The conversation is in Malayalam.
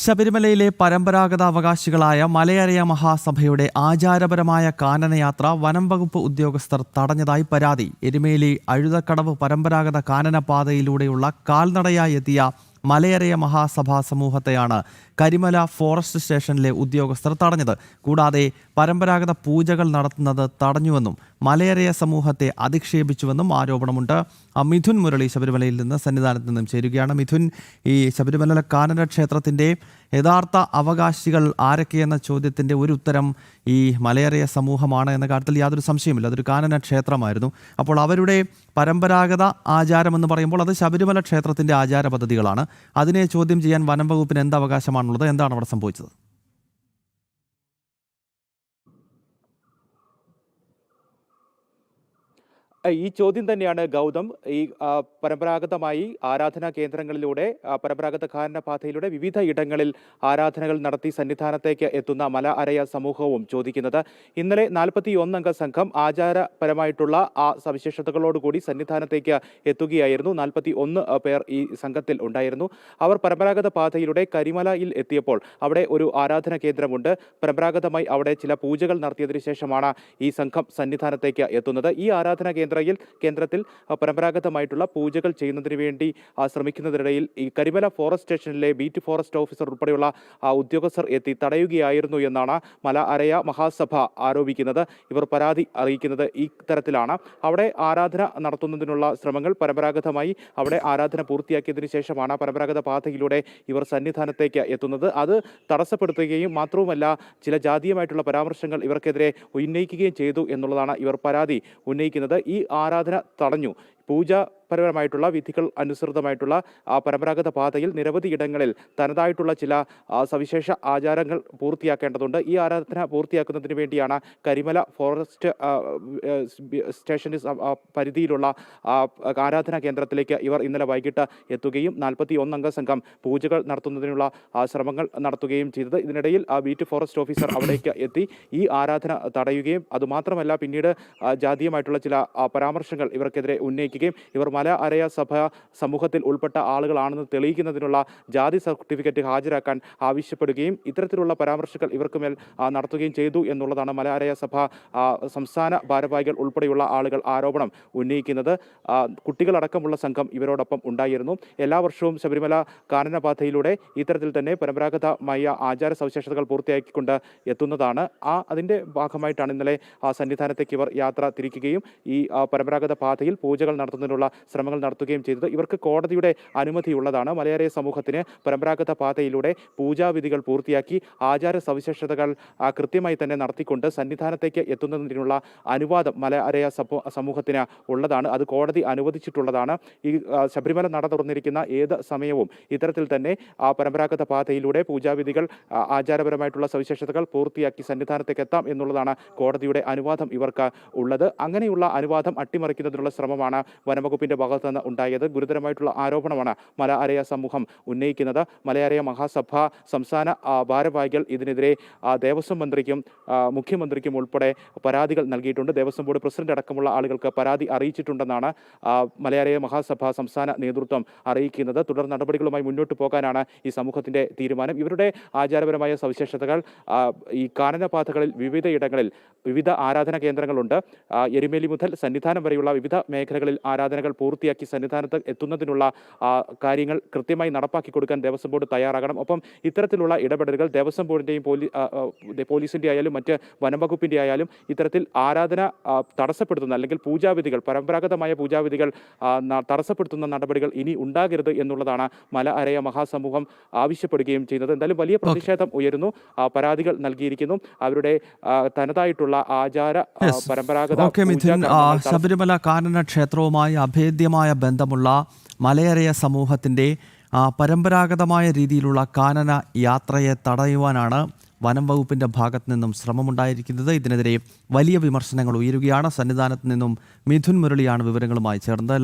ശബരിമലയിലെ പരമ്പരാഗത അവകാശികളായ മലയരയ മഹാസഭയുടെ ആചാരപരമായ കാനനയാത്ര വനം വകുപ്പ് ഉദ്യോഗസ്ഥർ തടഞ്ഞതായി പരാതി. എരുമേലി അഴുതക്കടവ് പരമ്പരാഗത കാനനപാതയിലൂടെയുള്ള കാൽനടയായി എത്തിയ മലയരയ മഹാസഭാ സമൂഹത്തെയാണ് കരിമല ഫോറസ്റ്റ് സ്റ്റേഷനിലെ ഉദ്യോഗസ്ഥർ തടഞ്ഞത്. കൂടാതെ പരമ്പരാഗത പൂജകൾ നടത്തുന്നത് തടഞ്ഞുവെന്നും മലയരയ സമൂഹത്തെ അധിക്ഷേപിച്ചുവെന്നും ആരോപണമുണ്ട്. മിഥുൻ മുരളി ശബരിമലയിൽ നിന്ന് സന്നിധാനത്ത് നിന്നും ചേരുകയാണ്. മിഥുൻ ഈ ശബരിമല കാനന ക്ഷേത്രത്തിന്റെ യഥാർത്ഥ അവകാശികൾ ആരൊക്കെയെന്ന ചോദ്യത്തിന്റെ ഒരു ഉത്തരം ഈ മലയറിയ സമൂഹമാണ് എന്ന കാര്യത്തിൽ യാതൊരു സംശയമില്ല അതൊരു കാനന ക്ഷേത്രമായിരുന്നു. അപ്പോൾ അവരുടെ പരമ്പരാഗത ആചാരം എന്ന് പറയുമ്പോൾ അത് ശബരിമല ക്ഷേത്രത്തിന്റെ ആചാര പദ്ധതികളാണ് അതിനെ ചോദ്യം ചെയ്യാൻ വനം വകുപ്പിന് എന്ത് അവകാശമാണുള്ളത്? എന്താണ് അവിടെ സംഭവിച്ചത്? ഈ ചോദ്യം തന്നെയാണ് ഗൗതം ഈ പരമ്പരാഗതമായി ആരാധനാ കേന്ദ്രങ്ങളിലൂടെ പരമ്പരാഗത പാതയിലൂടെ വിവിധ ഇടങ്ങളിൽ ആരാധനകൾ നടത്തി സന്നിധാനത്തേക്ക് എത്തുന്ന മല അരയ സമൂഹവും ചോദിക്കുന്നത്. ഇന്നലെ നാൽപ്പത്തി ഒന്നംഗ സംഘം ആചാരപരമായിട്ടുള്ള ആ സവിശേഷതകളോടുകൂടി സന്നിധാനത്തേക്ക് എത്തുകയായിരുന്നു. നാൽപ്പത്തി ഒന്ന് പേർ ഈ സംഘത്തിൽ ഉണ്ടായിരുന്നു. അവർ പരമ്പരാഗത പാതയിലൂടെ കരിമലയിൽ എത്തിയപ്പോൾ അവിടെ ഒരു ആരാധന കേന്ദ്രമുണ്ട്. പരമ്പരാഗതമായി അവിടെ ചില പൂജകൾ നടത്തിയതിനു ശേഷമാണ് ഈ സംഘം സന്നിധാനത്തേക്ക് എത്തുന്നത്. ഈ ആരാധന കേന്ദ്രയിൽ കേന്ദ്രത്തിൽ പരമ്പരാഗതമായിട്ടുള്ള പൂജകൾ ചെയ്യുന്നതിന് വേണ്ടി ശ്രമിക്കുന്നതിനിടയിൽ ഈ കരിമല ഫോറസ്റ്റ് സ്റ്റേഷനിലെ ബീറ്റ് ഫോറസ്റ്റ് ഓഫീസർ ഉൾപ്പെടെയുള്ള ഉദ്യോഗസ്ഥർ എത്തി തടയുകയായിരുന്നു എന്നാണ് മല അരയ മഹാസഭ ആരോപിക്കുന്നത്. ഇവർ പരാതി അറിയിക്കുന്നത് ഈ തരത്തിലാണ്. അവിടെ ആരാധന നടത്തുന്നതിനുള്ള ശ്രമങ്ങൾ പരമ്പരാഗതമായി അവിടെ ആരാധന പൂർത്തിയാക്കിയതിനു ശേഷമാണ് പരമ്പരാഗത പാതയിലൂടെ ഇവർ സന്നിധാനത്തേക്ക് എത്തുന്നത്. അത് തടസ്സപ്പെടുത്തുകയും മാത്രവുമല്ല ചില ജാതീയമായിട്ടുള്ള പരാമർശങ്ങൾ ഇവർക്കെതിരെ ഉന്നയിക്കുകയും ചെയ്തു എന്നുള്ളതാണ് ഇവർ പരാതി ഉന്നയിക്കുന്നത്. ഈ ആരാധന തടഞ്ഞു. പൂജ പരമായിട്ടുള്ള വിധികൾ അനുസൃതമായിട്ടുള്ള പരമ്പരാഗത പാതയിൽ നിരവധി ഇടങ്ങളിൽ തനതായിട്ടുള്ള ചില സവിശേഷ ആചാരങ്ങൾ പൂർത്തിയാക്കേണ്ടതുണ്ട്. ഈ ആരാധന പൂർത്തിയാക്കുന്നതിന് വേണ്ടിയാണ് കരിമല ഫോറസ്റ്റ് സ്റ്റേഷന് പരിധിയിലുള്ള ആരാധനാ കേന്ദ്രത്തിലേക്ക് ഇവർ ഇന്നലെ വൈകിട്ട് എത്തുകയും നാൽപ്പത്തി ഒന്നംഗ സംഘം പൂജകൾ നടത്തുന്നതിനുള്ള ശ്രമങ്ങൾ നടത്തുകയും ചെയ്തത്. ഇതിനിടയിൽ ബീറ്റ് ഫോറസ്റ്റ് ഓഫീസർ അവിടേക്ക് എത്തി. ഈ ആരാധന തടയുകയും അതുമാത്രമല്ല പിന്നീട് ജാതീയമായിട്ടുള്ള ചില പരാമർശങ്ങൾ ഇവർക്കെതിരെ ഉന്നയിക്കുകയും ഇവർ മല അരയ സഭ സമൂഹത്തിൽ ഉൾപ്പെട്ട ആളുകളാണെന്ന് തെളിയിക്കുന്നതിനുള്ള ജാതി സർട്ടിഫിക്കറ്റ് ഹാജരാക്കാൻ ആവശ്യപ്പെടുകയും ഇത്തരത്തിലുള്ള പരാമർശങ്ങൾ ഇവർക്ക് മേൽ ആ, നടത്തുകയും ചെയ്തു എന്നുള്ളതാണ് മല അരയ സഭ സംസ്ഥാന ഭാരവാഹികൾ ഉൾപ്പെടെയുള്ള ആളുകൾ ആരോപണം ഉന്നയിക്കുന്നത്. കുട്ടികളടക്കമുള്ള സംഘം ഇവരോടൊപ്പം ഉണ്ടായിരുന്നു. എല്ലാ വർഷവും ശബരിമല കാനനപാതയിലൂടെ ഇത്തരത്തിൽ തന്നെ പരമ്പരാഗതമായ ആചാര സവിശേഷതകൾ പൂർത്തിയാക്കിക്കൊണ്ട് എത്തുന്നതാണ്. ആ അതിന്റെ ഭാഗമായിട്ടാണ് ഇന്നലെ ആ സന്നിധാനത്തേക്ക് ഇവർ യാത്ര തിരിക്കുകയും ഈ പരമ്പരാഗത പാതയിൽ പൂജകൾ നടത്തുന്നതിനുള്ള ശ്രമങ്ങൾ നടത്തുകയും ചെയ്തത്. ഇവർക്ക് കോടതിയുടെ അനുമതിയുള്ളതാണ്. മലയാളി സമൂഹത്തിന് പരമ്പരാഗത പാതയിലൂടെ പൂജാവിധികൾ പൂർത്തിയാക്കി ആചാര സവിശേഷതകൾ കൃത്യമായി തന്നെ നടത്തിക്കൊണ്ട് സന്നിധാനത്തേക്ക് എത്തുന്നതിനുള്ള അനുവാദം മലയാള സമൂഹത്തിന് ഉള്ളതാണ്. അത് കോടതി അനുവദിച്ചിട്ടുള്ളതാണ്. ഈ ശബരിമല നട തുറന്നിരിക്കുന്ന ഏത് സമയവും ഇത്തരത്തിൽ തന്നെ ആ പരമ്പരാഗത പാതയിലൂടെ പൂജാവിധികൾ ആചാരപരമായിട്ടുള്ള സവിശേഷതകൾ പൂർത്തിയാക്കി സന്നിധാനത്തേക്ക് എത്താം എന്നുള്ളതാണ് കോടതിയുടെ അനുവാദം ഇവർക്ക് ഉള്ളത്. അങ്ങനെയുള്ള അനുവാദം അട്ടിമറിക്കുന്നതിനുള്ള ശ്രമമാണ് വനംവകുപ്പിന്റെ ഭാഗത്ത് നിന്ന് ഉണ്ടായത് ഗുരുതരമായിട്ടുള്ള ആരോപണമാണ് മല അരയ സമൂഹം ഉന്നയിക്കുന്നത്. മലയാരയ മഹാസഭ സംസ്ഥാന ഭാരവാഹികൾ ഇതിനെതിരെ ദേവസ്വം മന്ത്രിക്കും മുഖ്യമന്ത്രിക്കും ഉൾപ്പെടെ പരാതികൾ നൽകിയിട്ടുണ്ട്. ദേവസ്വം ബോർഡ് പ്രസിഡന്റ് അടക്കമുള്ള ആളുകൾക്ക് പരാതി അറിയിച്ചിട്ടുണ്ടെന്നാണ് മലയാരയ മഹാസഭ സംസ്ഥാന നേതൃത്വം അറിയിക്കുന്നത്. തുടർ നടപടികളുമായി മുന്നോട്ട് പോകാനാണ് ഈ സമൂഹത്തിന്റെ തീരുമാനം. ഇവരുടെ ആചാരപരമായ സവിശേഷതകൾ ഈ കാനനപാതകളിൽ വിവിധ ഇടങ്ങളിൽ വിവിധ ആരാധന കേന്ദ്രങ്ങളുണ്ട്. എരുമേലി മുതൽ സന്നിധാനം വരെയുള്ള വിവിധ മേഖലകളിൽ ആരാധനകൾ പൂർത്തിയാക്കി സന്നിധാനത്ത് എത്തുന്നതിനുള്ള കാര്യങ്ങൾ കൃത്യമായി നടപ്പാക്കി കൊടുക്കാൻ ദേവസ്വം ബോർഡ് തയ്യാറാകണം. ഒപ്പം ഇത്തരത്തിലുള്ള ഇടപെടലുകൾ ദേവസ്വം ബോർഡിന്റെയും പോലീസിന്റെ ആയാലും മറ്റ് വനംവകുപ്പിന്റെ ആയാലും ഇത്തരത്തിൽ ആരാധന തടസ്സപ്പെടുത്തുന്ന അല്ലെങ്കിൽ പൂജാവിധികൾ പരമ്പരാഗതമായ പൂജാവിധികൾ തടസ്സപ്പെടുത്തുന്ന നടപടികൾ ഇനി ഉണ്ടാകരുത് എന്നുള്ളതാണ് മല അരയ മഹാസമൂഹം ആവശ്യപ്പെടുകയും ചെയ്യുന്നത്. എന്തായാലും വലിയ പ്രതിഷേധം ഉയരുന്നു. പരാതികൾ നൽകിയിരിക്കുന്നു. അവരുടെ തനതായിട്ടുള്ള ആചാര പരമ്പരാഗത ശബരിമല കാനന ക്ഷേത്രവുമായി അഭേദ്യമായ ബന്ധമുള്ള മലയരയ സമൂഹത്തിന്റെ പരമ്പരാഗതമായ രീതിയിലുള്ള കാനന യാത്രയെ തടയുവാനാണ് വനം വകുപ്പിന്റെ ഭാഗത്തു നിന്നും ശ്രമമുണ്ടായിരിക്കുന്നത്. ഇതിനെതിരെ വലിയ വിമർശനങ്ങൾ ഉയരുകയാണ്. സന്നിധാനത്ത് നിന്നും മിഥുൻ മുരളിയാണ് വിവരങ്ങളുമായി ചേർന്നത്.